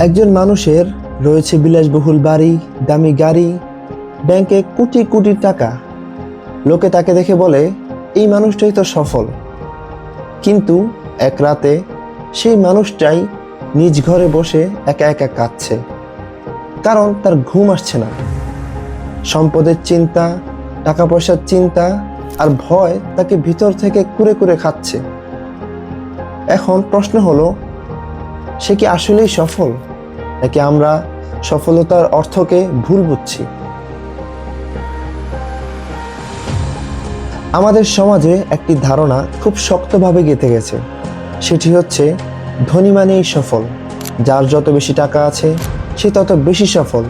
একজন মানুষের রয়েছে বিলাসবহুল বাড়ি, দামি গাড়ি, ব্যাংকে কোটি কোটি টাকা। লোকে তাকে দেখে বলে, এই মানুষটাই তো সফল। কিন্তু এক রাতে সেই মানুষটাই নিজ ঘরে বসে একা একা কাঁদছে। কারণ তার ঘুম আসছে না। সম্পদের চিন্তা টাকা পয়সার চিন্তা আর ভয় তাকে ভিতর থেকে কুরে কুরে খাচ্ছে। এখন প্রশ্ন হলো, সে কি আসলেই সফল? নাকি আমরা সফলতার অর্থকে ভুল বুঝছি। আমাদের সমাজে একটি ধারণা খুব শক্তভাবে গেঁথে গেছে। সেটি হচ্ছে, ধনী মানেই সফল। যার যত বেশি টাকা আছে, সে তত বেশি সফল।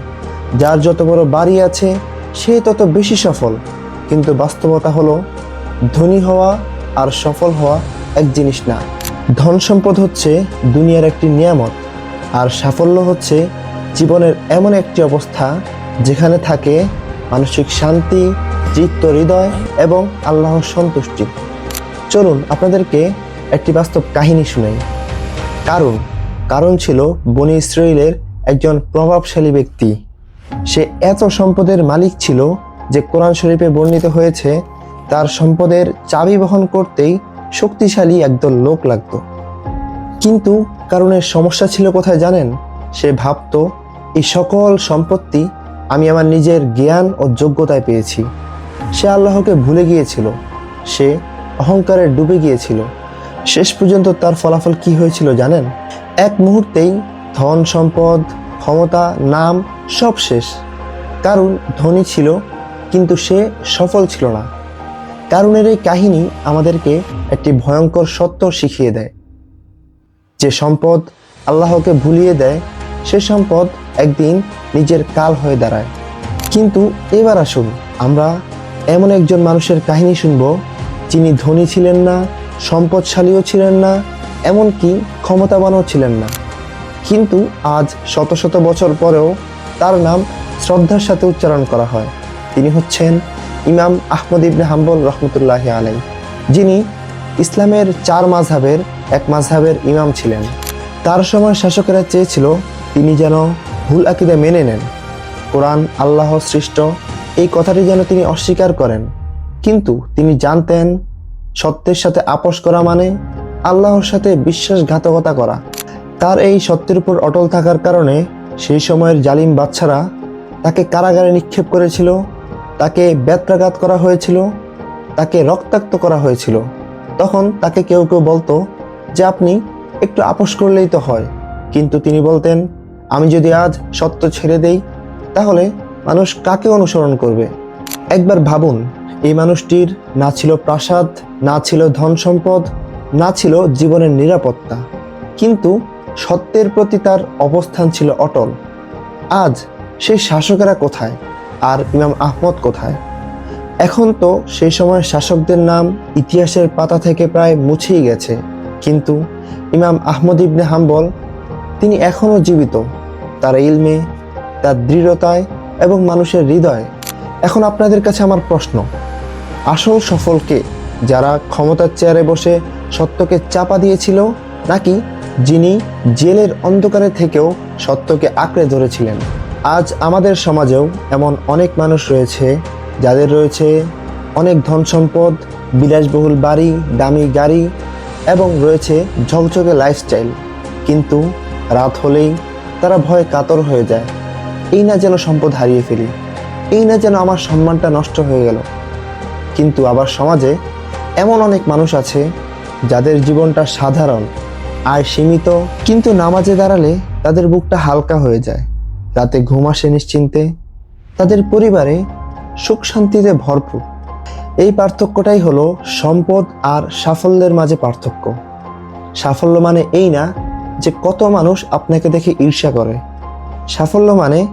যার যত বড় বাড়ি আছে, সে তত বেশি সফল। কিন্তু বাস্তবতা হলো, ধনী হওয়া আর সফল হওয়া এক জিনিস না। ধন সম্পদ হচ্ছে দুনিয়ার একটি নিয়ামত। আর সাফল্য হচ্ছে জীবনের এমন একটি অবস্থা যেখানে থাকে মানসিক শান্তি, চিত্ত, হৃদয় এবং আল্লাহর সন্তুষ্টি। চলুন আপনাদেরকে একটি বাস্তব কাহিনী শুনাই। কারণ কারণ ছিল বনি ইসরায়েলের একজন প্রভাবশালী ব্যক্তি। সে এত সম্পদের মালিক ছিল যে কোরআন শরীফে বর্ণিত হয়েছে, তার সম্পদের চাবি বহন করতেই শক্তিশালী একদল লোক লাগতো। কিন্তু কারণের সমস্যা ছিল কোথায় জানেন? সে ভাবতো, এই সকল সম্পত্তি আমি আমার নিজের জ্ঞান ও যোগ্যতায় পেয়েছি। সে আল্লাহকে ভুলে গিয়েছিল। সে অহংকারে ডুবে গিয়েছিল। শেষ পর্যন্ত তার ফলাফল কি হয়েছিল জানেন? এক মুহূর্তেই ধন, সম্পদ, ক্ষমতা, নাম সব শেষ। কারণ ধনী ছিল, কিন্তু সে সফল ছিল না। কারণের এই কাহিনী আমাদেরকে একটি ভয়ঙ্কর সত্য শিখিয়ে দেয়। যে সম্পদ আল্লাহকে ভুলিয়ে দেয়, সে সম্পদ একদিন নিজের কাল হয়ে দাঁড়ায়। কিন্তু এবার আসুন, আমরা এমন একজন মানুষের কাহিনী শুনব, যিনি ধনী ছিলেন না, সম্পদশালীও ছিলেন না, এমনকি ক্ষমতাবানও ছিলেন না। কিন্তু আজ শত শত বছর পরেও তার নাম শ্রদ্ধার সাথে উচ্চারণ করা হয়। তিনি হচ্ছেন ইমাম আহমদ ইবনে হাম্বল রহমতুল্লাহ আলাই যিনি ইসলামের চার মাঝহাবের এক মাঝহাবের ইমাম ছিলেন। তার সময় শাসকেরা চেয়েছিল তিনি যেন ভুল আকিদা মেনে নেন। কোরআন আল্লাহ সৃষ্ট, এই কথাটি যেন তিনি অস্বীকার করেন। কিন্তু তিনি জানতেন, সত্যের সাথে আপোষ করা মানে আল্লাহর সাথে বিশ্বাসঘাতকতা করা। তার এই সত্যের উপর অটল থাকার কারণে সেই সময়ের জালিম বাচ্চারা তাকে কারাগারে নিক্ষেপ করেছিল, তাকে ব্যত্রাঘাত করা হয়েছিল, তাকে রক্তাক্ত করা হয়েছিল। তখন তাকে কেউ কেউ বলতো যে আপনি একটু আপোষ করলেই তো হয়। কিন্তু তিনি বলতেন, আমি যদি আজ সত্য ছেড়ে দেই, তাহলে মানুষ কাকে অনুসরণ করবে? একবার ভাবুন, এই মানুষটির না ছিল প্রাসাদ, না ছিল ধন সম্পদ, না ছিল জীবনের নিরাপত্তা। কিন্তু সত্যের প্রতি তার অবস্থান ছিল অটল। আজ সেই শাসকেরা কোথায়? আর ইমাম আহমদ কোথায়? এখন তো সেই সময় শাসকদের নাম ইতিহাসের পাতা থেকে প্রায় মুছেই গেছে। কিন্তু ইমাম আহমদ ইবনে হাম্বল, তিনি এখনও জীবিত। তার ইলমে, তার দৃঢ়তায় এবং মানুষের হৃদয় এখন আপনাদের কাছে আমার প্রশ্ন, আসল সফলকে যারা ক্ষমতার চেয়ারে বসে সত্যকে চাপা দিয়েছিল নাকি যিনি জেলের অন্ধকারে থেকেও সত্যকে আঁকড়ে ধরেছিলেন? আজ আমাদের সমাজেও এমন অনেক মানুষ রয়েছে যাদের রয়েছে অনেক ধন সম্পদ, বিলাসবহুল বাড়ি, দামি গাড়ি এবং রয়েছে ঝকঝকে লাইফস্টাইল কিন্তু রাত হলেই তারা ভয়ে কাতর হয়ে যায়। এই না যেন সম্পদ হারিয়ে ফেলি। এই না যেন আমার সম্মানটা নষ্ট হয়ে গেল। কিন্তু আবার সমাজে এমন অনেক মানুষ আছে যাদের জীবনটা সাধারণ, আয় সীমিত, কিন্তু নামাজে দাঁড়ালে তাদের বুকটা হালকা হয়ে যায়। রাতে ঘুম আসে নিশ্চিন্তে। তাদের পরিবারে সুখ শান্তিতে ভরপুর। এই পার্থক্যটাই হলো সম্পদ আর সাফল্যের মাঝে পার্থক্য। সাফল্য মানে এই না যে কত মানুষ আপনাকে দেখে ঈর্ষা করে। সাফল্য মানে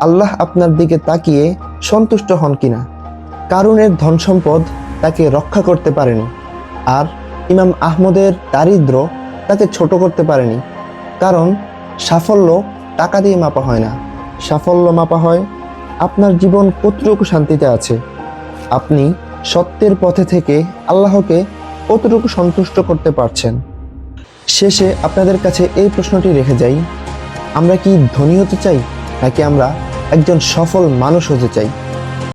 আল্লাহ আপনার দিকে তাকিয়ে সন্তুষ্ট হন কিনা। কারুনের ধন সম্পদ তাকে রক্ষা করতে পারেনি। আর ইমাম আহমদের দারিদ্র তাকে ছোট করতে পারেনি। কারণ সাফল্য টাকা দিয়ে মাপা হয় না। সাফল্য মাপা হয় আপনার জীবন কতটুকু শান্তিতে আছে? আপনি সত্যের পথে থেকে আল্লাহকে কতটুকু সন্তুষ্ট করতে পারছেন? শেষে আপনাদের কাছে এই প্রশ্নটি রেখে যাই, আমরা কি ধনী হতে চাই, নাকি আমরা একজন সফল মানুষ হতে চাই?